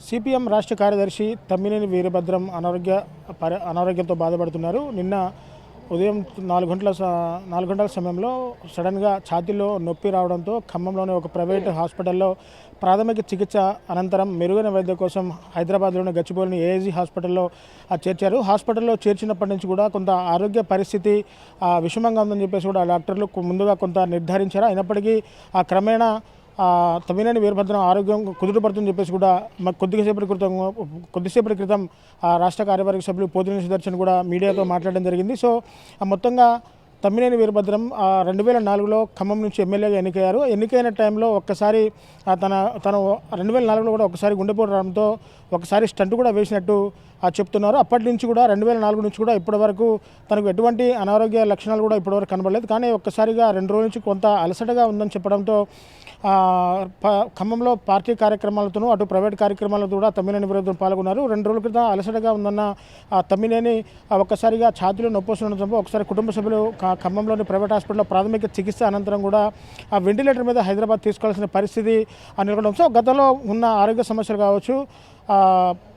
CPM రాష్ట్ర కార్యదర్శి తమ్మినేని వీరభద్రం అనారోగ్య పరి అనారోగ్యంతో బాధపడుతున్నారు. నిన్న ఉదయం నాలుగు గంటల స- నాలుగు గంటల సమయంలో సడన్గా ఛాతీలో నొప్పి రావడంతో ఖమ్మంలోని ఒక ప్రైవేట్ హాస్పిటల్లో ప్రాథమిక చికిత్స అనంతరం మెరుగైన వైద్యం కోసం హైదరాబాద్లోని గచ్చిబౌలిని ఏఐజీ హాస్పిటల్లో చేర్చారు. హాస్పిటల్లో చేర్చినప్పటి నుంచి కూడా కొంత ఆరోగ్య పరిస్థితి ఆ, విషమంగా ఉందని చెప్పేసి కూడా డాక్టర్లు ముందుగా కొంత నిర్ధారించారు. అయినప్పటికీ ఆ క్రమేణా తమ్మినేని వీరభద్రం ఆరోగ్యం కుదుటపడుతుందని చెప్పేసి కూడా మాకు కొద్దిసేపటి క్రితం కొద్దిసేపటి క్రితం రాష్ట్ర కార్యవర్గ సభ్యులు పోతినేని సుదర్శన్ కూడా మీడియాతో మాట్లాడడం జరిగింది. సో ఆ మొత్తంగా తమ్మినేని వీరభద్రం రెండు వేల నాలుగులో ఖమ్మం నుంచి ఎమ్మెల్యేగా ఎన్నికయ్యారు. ఎన్నికైన టైంలో ఒక్కసారి తన తను రెండు వేల నాలుగులో కూడా ఒకసారి గుండెపోటు రావడంతో ఒకసారి స్టంట్ కూడా వేసినట్టు చెప్తున్నారు. అప్పటి నుంచి కూడా రెండు వేల నాలుగు నుంచి కూడా ఇప్పటి వరకు తనకు ఎటువంటి అనారోగ్య లక్షణాలు కూడా ఇప్పటివరకు కనబడలేదు. కానీ ఒక్కసారిగా రెండు రోజుల నుంచి కొంత అలసటగా ఉందని చెప్పడంతో ప- ఖమ్మంలో పార్టీ కార్యక్రమాలతోనూ అటు ప్రైవేట్ కార్యక్రమాలతో కూడా తమ్మినేని విరోధం పాల్గొన్నారు. రెండు రోజుల క్రితం అలసటగా ఉందన్న ఆ తమ్మినేని ఒక్కసారిగా ఛాతీలో నొప్పి వస్తుండటంతో ఒకసారి కుటుంబ సభ్యులు ఖమ్మంలోని ప్రైవేట్ హాస్పిటల్లో ప్రాథమిక చికిత్స అనంతరం కూడా ఆ వెంటిలేటర్ మీద హైదరాబాద్ తీసుకోవాల్సిన పరిస్థితి నెలకొనడంతో గతంలో ఉన్న ఆరోగ్య సమస్యలు కావచ్చు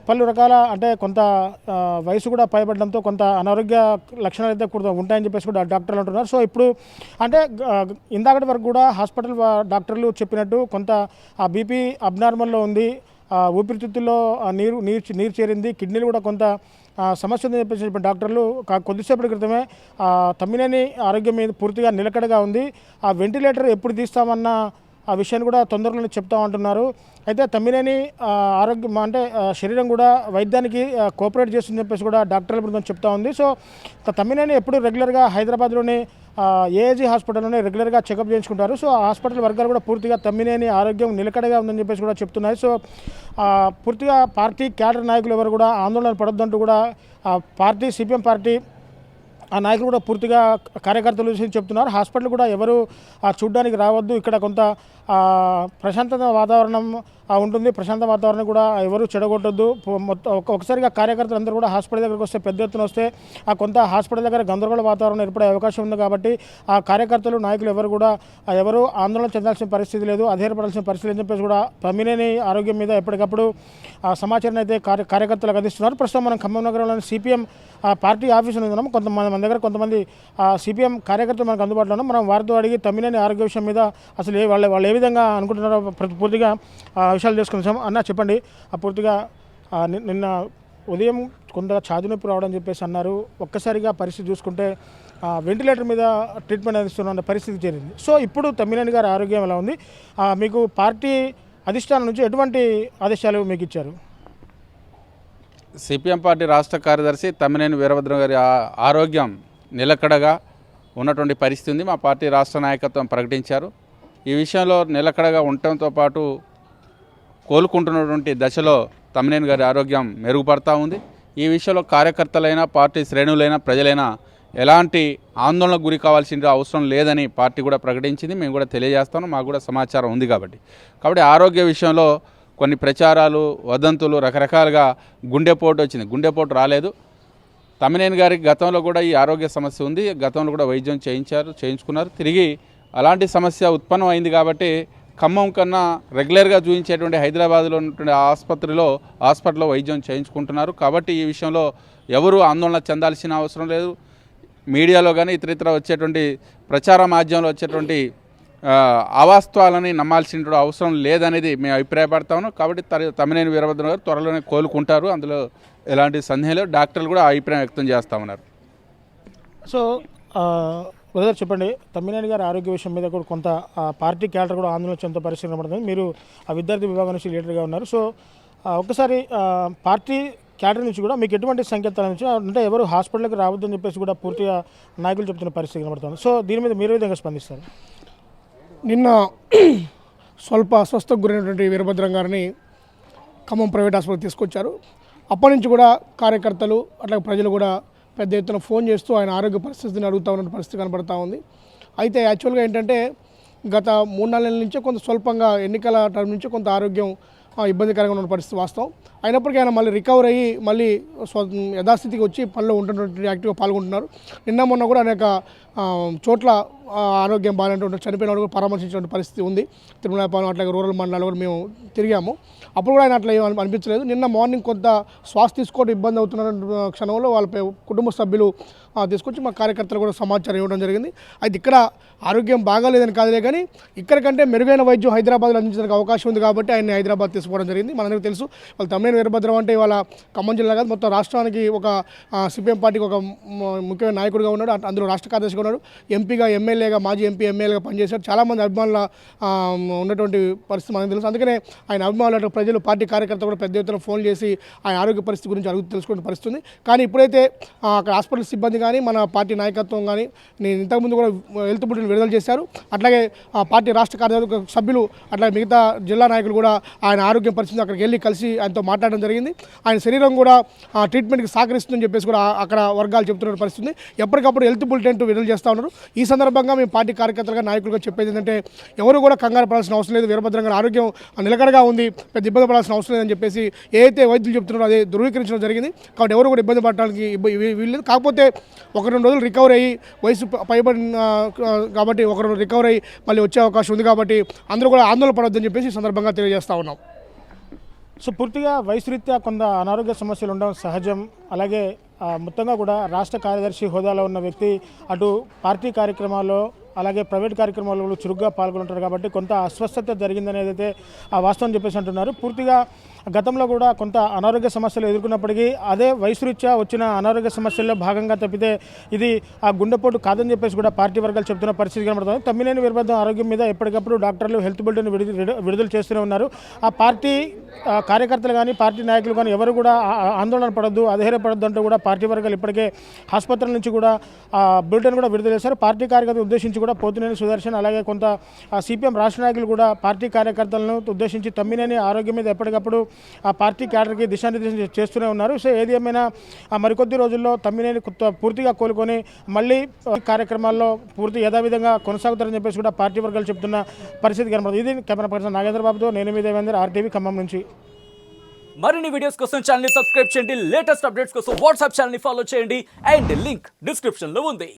పలు రకాల అంటే కొంత వయసు కూడా పైబడడంతో కొంత అనారోగ్య లక్షణాలు అయితే కూడా ఉంటాయని చెప్పేసి కూడా డాక్టర్లు అంటున్నారు. సో ఇప్పుడు అంటే ఇందాకటి వరకు కూడా హాస్పిటల్ డాక్టర్లు చెప్పినట్టు కొంత ఆ బీపీ అబ్నార్మల్లో ఉంది ఆ, ఊపిరితిత్తుల్లో నీరు నీరు నీరు చేరింది కిడ్నీలు కూడా కొంత సమస్య ఉందని చెప్పేసి చెప్పిన డాక్టర్లు కొద్దిసేపటి క్రితమే తమ్మినేని ఆరోగ్యం మీద పూర్తిగా నిలకడగా ఉంది. ఆ వెంటిలేటర్ ఎప్పుడు తీస్తామన్న ఆ విషయాన్ని కూడా తొందరలోనే చెప్తా ఉంటున్నారు. అయితే తమ్మినేని ఆరోగ్యం అంటే శరీరం కూడా వైద్యానికి కోఆపరేట్ చేస్తుందని చెప్పేసి కూడా డాక్టర్ల బృందం చెప్తా ఉంది. సో తమ్మినేని ఎప్పుడు రెగ్యులర్గా హైదరాబాద్లోని ఏఏజీ హాస్పిటల్లోనే రెగ్యులర్గా చెకప్ చేయించుకుంటారు. సో ఆ హాస్పిటల్ వర్గాలు కూడా పూర్తిగా తమ్మినేని ఆరోగ్యం నిలకడగా ఉందని చెప్పేసి కూడా చెప్తున్నాయి. సో పూర్తిగా పార్టీ క్యాడర్ నాయకులు ఎవరు కూడా ఆందోళన పడొద్దంటూ కూడా పార్టీ సిపిఎం పార్టీ ఆ నాయకులు కూడా పూర్తిగా కార్యకర్తలు విషయం చెప్తున్నారు. హాస్పిటల్ కూడా ఎవరు చూడడానికి చూడ్డానికి రావద్దు. ఇక్కడ కొంత ప్రశాంతత వాతావరణం ఉంటుంది. ప్రశాంత వాతావరణం కూడా ఎవరు చెడగొట్టొద్దు. మొత్తం ఒకసారిగా కార్యకర్తలు అందరూ కూడా హాస్పిటల్ దగ్గరకు వస్తే పెద్ద ఎత్తున వస్తే ఆ కొంత హాస్పిటల్ దగ్గర గందరగోళ వాతావరణం ఏర్పడే అవకాశం ఉంది కాబట్టి ఆ కార్యకర్తలు నాయకులు ఎవరు కూడా ఎవరు ఆందోళన చెందాల్సిన పరిస్థితి లేదు అధైర్యపడాల్సిన పరిస్థితి లేదని చెప్పేసి కూడా తమిళని ఆరోగ్యం మీద ఎప్పటికప్పుడు ఆ సమాచారం అయితే కార్య కార్యకర్తలకు అందిస్తున్నారు. ప్రస్తుతం మనం ఖమ్మం నగరంలోని సిపిఎం ఆ పార్టీ ఆఫీసులో ఉన్నాం. కొంతమంది మన దగ్గర కొంతమంది సిపిఎం కార్యకర్తలు మనకు అందుబాటులో ఉన్నాం మనం వారితో అడిగి తమ్మినేని ఆరోగ్య విషయం మీద అసలు వాళ్ళు వాళ్ళు ఏ విధంగా అనుకుంటున్నారో ప్రతి- పూర్తిగా విషయాలు తెలుసుకుందాం అన్న చెప్పండి. పూర్తిగా నిన్న ఉదయం కొంత ఛాతి నొప్పి రావడం చెప్పేసి అన్నారు. ఒక్కసారిగా పరిస్థితి చూసుకుంటే ఆ, వెంటిలేటర్ మీద ట్రీట్మెంట్ అందిస్తున్న పరిస్థితి చేరింది. సో ఇప్పుడు తమ్మినేని గారి ఆరోగ్యం ఎలా ఉంది? మీకు పార్టీ అధిష్టానం నుంచి ఎటువంటి ఆదేశాలు మీకు ఇచ్చారు? సిపిఎం పార్టీ రాష్ట్ర కార్యదర్శి తమ్మినేని వీరభద్రం గారి ఆరోగ్యం నిలకడగా ఉన్నటువంటి పరిస్థితి ఉంది. మా పార్టీ రాష్ట్ర నాయకత్వం ప్రకటించారు. ఈ విషయంలో నిలకడగా ఉండటంతో పాటు కోలుకుంటున్నటువంటి దశలో తమ్మినేని గారి ఆరోగ్యం మెరుగుపడతా ఉంది. ఈ విషయంలో కార్యకర్తలైనా పార్టీ శ్రేణులైనా ప్రజలైనా ఎలాంటి ఆందోళనకు గురి కావాల్సిన అవసరం లేదని పార్టీ కూడా ప్రకటించింది. మేము కూడా తెలియజేస్తాము మాకు కూడా సమాచారం ఉంది కాబట్టి. కాబట్టి ఆరోగ్య విషయంలో కొన్ని ప్రచారాలు వదంతులు రకరకాలుగా గుండెపోటు వచ్చింది. గుండెపోటు రాలేదు. తమ్మినేని గారికి గతంలో కూడా ఈ ఆరోగ్య సమస్య ఉంది. గతంలో కూడా వైద్యం చేయించారు చేయించుకున్నారు. తిరిగి అలాంటి సమస్య ఉత్పన్నం అయింది కాబట్టి ఖమ్మం కన్నా రెగ్యులర్గా చూపించేటువంటి హైదరాబాద్లో ఉన్నటువంటి ఆసుపత్రిలో హాస్పిటల్లో వైద్యం చేయించుకుంటున్నారు. కాబట్టి ఈ విషయంలో ఎవరు ఆందోళన చెందాల్సిన అవసరం లేదు. మీడియాలో కానీ ఇతర ఇతర వచ్చేటువంటి ప్రచార మాధ్యమంలో వచ్చేటువంటి అవాస్తవాలని నమ్మాల్సిన అవసరం లేదనేది మేము అభిప్రాయపడతాము కాబట్టి తర- తమ్మినేని వీరభద్రం గారు త్వరలోనే కోలుకుంటారు. అందులో ఎలాంటి సందేహం లేదు. డాక్టర్లు కూడా అభిప్రాయం వ్యక్తం చేస్తా ఉన్నారు. సో బ్రదర్ చెప్పండి. తమ్మినేని గారి ఆరోగ్య విషయం మీద కూడా కొంత పార్టీ క్యాడర్ కూడా ఆందోళన చెందుతూ పరిస్థితి కనబడుతుంది మీరు ఆ విద్యార్థి విభాగం నుంచి లీడర్గా ఉన్నారు. సో ఒకసారి పార్టీ క్యాడర్ నుంచి కూడా మీకు ఎటువంటి సంకేతాల నుంచి అంటే ఎవరు హాస్పిటల్కి రావద్దని చెప్పేసి కూడా పూర్తిగా నాయకులు చెప్తున్న పరిస్థితి కనబడుతుంది. సో దీని మీద మీరు విధంగా స్పందిస్తారు? నిన్న స్వల్ప అస్వస్థకు గురైనటువంటి వీరభద్రం గారిని ఖమ్మం ప్రైవేట్ హాస్పిటల్ తీసుకొచ్చారు. అప్పటి నుంచి కూడా కార్యకర్తలు అట్లా ప్రజలు కూడా పెద్ద ఎత్తున ఫోన్ చేస్తూ ఆయన ఆరోగ్య పరిస్థితిని అడుగుతూ ఉన్న పరిస్థితి కనబడతా ఉంది. అయితే యాక్చువల్గా ఏంటంటే గత మూడు నాలుగు నెలల నుంచే కొంత స్వల్పంగా ఎన్నికల టైం నుంచి కొంత ఆరోగ్యం ఇబ్బందికరంగా ఉన్న పరిస్థితి వాస్తవం. అయినప్పటికీ ఆయన మళ్ళీ రికవర్ అయ్యి మళ్ళీ స్వ యథాస్థితికి వచ్చి పనిలో ఉంటున్నటువంటి యాక్టివ్గా పాల్గొంటున్నారు. నిన్న మొన్న కూడా అనేక చోట్ల ఆరోగ్యం బాగాలేనటువంటి చనిపోయిన వాళ్ళు కూడా పరామర్శించిన పరిస్థితి ఉంది. తిరుమలపాలెం అట్లాగే రూరల్ మండలాలు కూడా మేము తిరిగాము. అప్పుడు కూడా ఆయన అట్లా ఏం అనిపించలేదు. నిన్న మార్నింగ్ కొంత శ్వాస తీసుకోవడం ఇబ్బంది అవుతున్న క్షణంలో వాళ్ళ కుటుంబ సభ్యులు తీసుకొచ్చి మా కార్యకర్తలు కూడా సమాచారం ఇవ్వడం జరిగింది. అయితే ఇక్కడ ఆరోగ్యం బాగాలేదని కాదులే కానీ ఇక్కడ కంటే మెరుగైన వైద్యం హైదరాబాద్లో అందించడానికి అవకాశం ఉంది కాబట్టి ఆయన హైదరాబాద్ తీసుకోవడం జరిగింది. మనందరికీ తెలుసు వాళ్ళ తమిళ వీరభద్రం అంటే ఇవాళ ఖమ్మం జిల్లా కాదు మొత్తం రాష్ట్రానికి ఒక సిపిఎం పార్టీకి ఒక ముఖ్యమైన నాయకుడిగా ఉన్నాడు. అందులో రాష్ట్ర కార్యదర్శిగా ఉన్నాడు. ఎంపీగా ఎమ్మెల్యేగా మాజీ ఎంపీ ఎమ్మెల్యేగా పనిచేశారు. చాలామంది అభిమానుల ఉన్నటువంటి పరిస్థితి మనకు తెలుసు. అందుకనే ఆయన అభిమానులు ప్రజలు పార్టీ కార్యకర్త కూడా పెద్ద ఎత్తున ఫోన్ చేసి ఆయన ఆరోగ్య పరిస్థితి గురించి అడుగు తెలుసుకునే పరిస్థితి కానీ ఇప్పుడైతే అక్కడ హాస్పిటల్ సిబ్బంది కానీ మన పార్టీ నాయకత్వం కానీ నేను ఇంతకుముందు కూడా హెల్త్ బులెటిన్ విడుదల చేశారు. అట్లాగే ఆ పార్టీ రాష్ట్ర కార్యవర్గ సభ్యులు అట్లాగే మిగతా జిల్లా నాయకులు కూడా ఆయన ఆరోగ్య పరిస్థితి అక్కడికి వెళ్ళి కలిసి ఆయనతో మాట్లాడడం జరిగింది. ఆయన శరీరం కూడా ట్రీట్మెంట్కి సహకరిస్తుందని చెప్పేసి కూడా అక్కడ వర్గాలు చెప్తున్న పరిస్థితి ఎప్పటికప్పుడు హెల్త్ బుల్టెన్ విడుదల చేస్తూ ఉన్నారు. ఈ సందర్భంగా మేము పార్టీ కార్యకర్తలుగా నాయకులుగా చెప్పేది ఏంటంటే ఎవరు కూడా కంగారు పడాల్సిన అవసరం లేదు. వీరభద్రంగా ఆరోగ్యం నిలకడగా ఉంది. పెద్ద ఇబ్బంది పడాల్సిన అవసరం లేదని చెప్పేసి ఏదైతే వైద్యులు చెప్తున్నారో అదే ధృవీకరించడం జరిగింది. కాబట్టి ఎవరు కూడా ఇబ్బంది పడడానికి వీళ్ళు వీల్లేదు. కాకపోతే ఒక రెండు రోజులు రికవర్ అయ్యి వయసు పైబడిన కాబట్టి ఒక రెండు రికవర్ అయ్యి మళ్ళీ వచ్చే అవకాశం ఉంది కాబట్టి అందరూ కూడా ఆందోళన పడొద్దని చెప్పేసి సందర్భంగా తెలియజేస్తా ఉన్నాం. సో పూర్తిగా వయసు రీత్యా కొంత అనారోగ్య సమస్యలు ఉండడం సహజం. అలాగే మొత్తంగా కూడా రాష్ట్ర కార్యదర్శి హోదాలో ఉన్న వ్యక్తి అటు పార్టీ కార్యక్రమాల్లో అలాగే ప్రైవేట్ కార్యక్రమాలు కూడా చురుగ్గా పాల్గొంటారు కాబట్టి కొంత అస్వస్థత జరిగిందనేది అయితే ఆ వాస్తవం చెప్పేసి అంటున్నారు. పూర్తిగా గతంలో కూడా కొంత అనారోగ్య సమస్యలు ఎదుర్కొన్నప్పటికీ అదే వయసురీత్యా వచ్చిన అనారోగ్య సమస్యల్లో భాగంగా తప్పితే ఇది ఆ గుండెపోటు కాదని చెప్పేసి కూడా పార్టీ వర్గాలు చెప్తున్న పరిస్థితి కనబడుతుంది. తమ్మినేని వీరభద్రం ఆరోగ్యం మీద ఎప్పటికప్పుడు డాక్టర్లు హెల్త్ బిల్డెన్ విడుదల విడుదల చేస్తూనే ఉన్నారు. ఆ పార్టీ కార్యకర్తలు కానీ పార్టీ నాయకులు కానీ ఎవరు కూడా ఆందోళన పడద్దు అధైర్యపడద్దు అంటూ కూడా పార్టీ వర్గాలు ఇప్పటికే ఆసుపత్రుల నుంచి కూడా ఆ బులెటిన్ కూడా విడుదల చేశారు. పార్టీ కార్యకర్తలు ఉద్దేశించి కూడా పోతినేని సుదర్శన్. అలాగే కొంత సిపిఎం రాష్ట్ర నాయకులు కూడా పార్టీ కార్యకర్తలను ఉద్దేశించి తమ్మినేని ఆరోగ్యం మీద ఎప్పటికప్పుడు ఆ పార్టీ క్యాడర్కి దిశానిర్దేశం చేస్తూనే ఉన్నారు. సో ఏది ఏమైనా మరికొద్ది రోజుల్లో తమ్మినేని కొత్త- పూర్తిగా కోలుకొని మళ్ళీ కార్యక్రమాల్లో పూర్తి యథావిధంగా కొనసాగుతారని చెప్పేసి కూడా పార్టీ వర్గాలు చెప్తున్న పరిస్థితి కనబడుతుంది. ఇది కెమెరా పర్సన్ నాగేంద్ర బాబుతో నేను మీ దేవేందర్ ఆర్టీవీ ఖమ్మం నుంచి. మరిన్ని వీడియోస్ కోసం ఛానల్ సబ్స్క్రైబ్ చేయండి. లేటెస్ట్ అప్డేట్స్ కోసం వాట్సాప్ ఛానల్ ఫాలో చేయండి. అండ్ లింక్ డిస్క్రిప్షన్లో ఉంది.